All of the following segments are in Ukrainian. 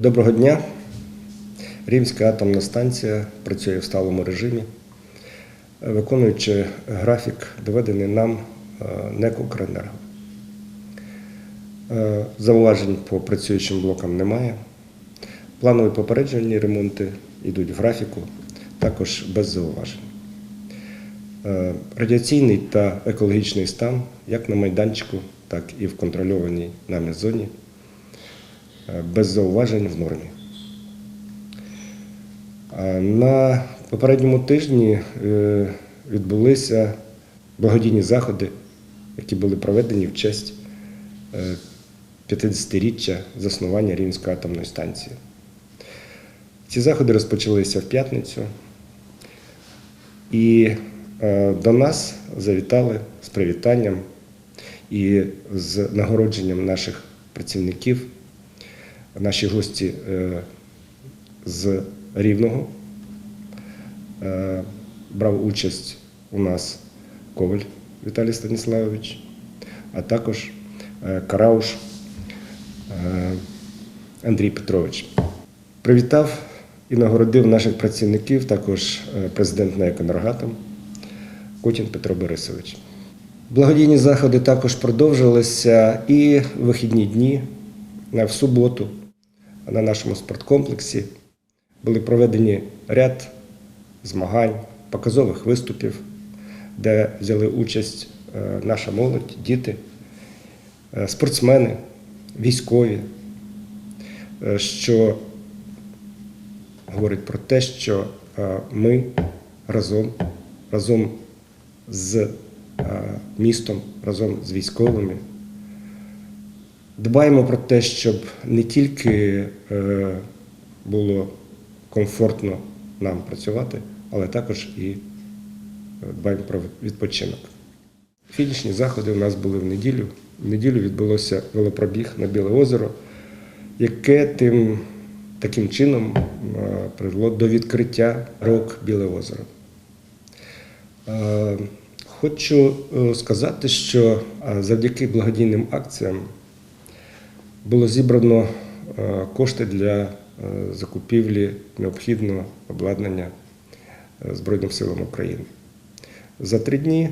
Доброго дня. Рімська атомна станція працює в сталому режимі, виконуючи графік, доведений нам е, НЕК «Укренерго». Е, Зауважень по працюючим блокам немає. Планові попереджувальні ремонти йдуть в графіку, також без зауважень. Е, Радіаційний та екологічний стан як на майданчику, так і в контрольованій нами зоні без зауважень в нормі. На попередньому тижні е, відбулися благодійні заходи, які були проведені в честь е, 50-річчя заснування Рівнської атомної станції. Ці заходи розпочалися в п'ятницю, і е, до нас завітали з привітанням і з нагородженням наших працівників, наші гості е, з Рівного. Е, Брав участь у нас Коваль Віталій Станіславович, а також е, Карауш Андрій Петрович. Привітав і нагородив наших працівників також президент НЕК «Енергатом» Котін Петро Борисович. Благодійні заходи також продовжилися і вихідні дні, в суботу на нашому спорткомплексі були проведені ряд змагань, показових виступів, де взяли участь е, наша молодь, діти, е, спортсмени, військові, е, що говорить про те, що ми разом, разом з містом, разом з військовими дбаємо про те, щоб не тільки е, було комфортно нам працювати, але також і е, дбаємо про відпочинок. Фінішні заходи у нас були в неділю. В неділю відбулося велопробіг на Біле озеро, яке тим таким чином е, привело до відкриття рок Біле озеро. Хочу сказати, що завдяки благодійним акціям було зібрано е, кошти для е, закупівлі необхідного обладнання е, Збройним силам України. За три дні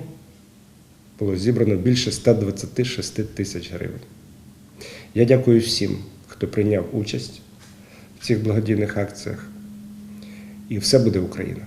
було зібрано більше 126 тисяч гривень. Я дякую всім, хто прийняв участь в цих благодійних акціях. І все буде Україна.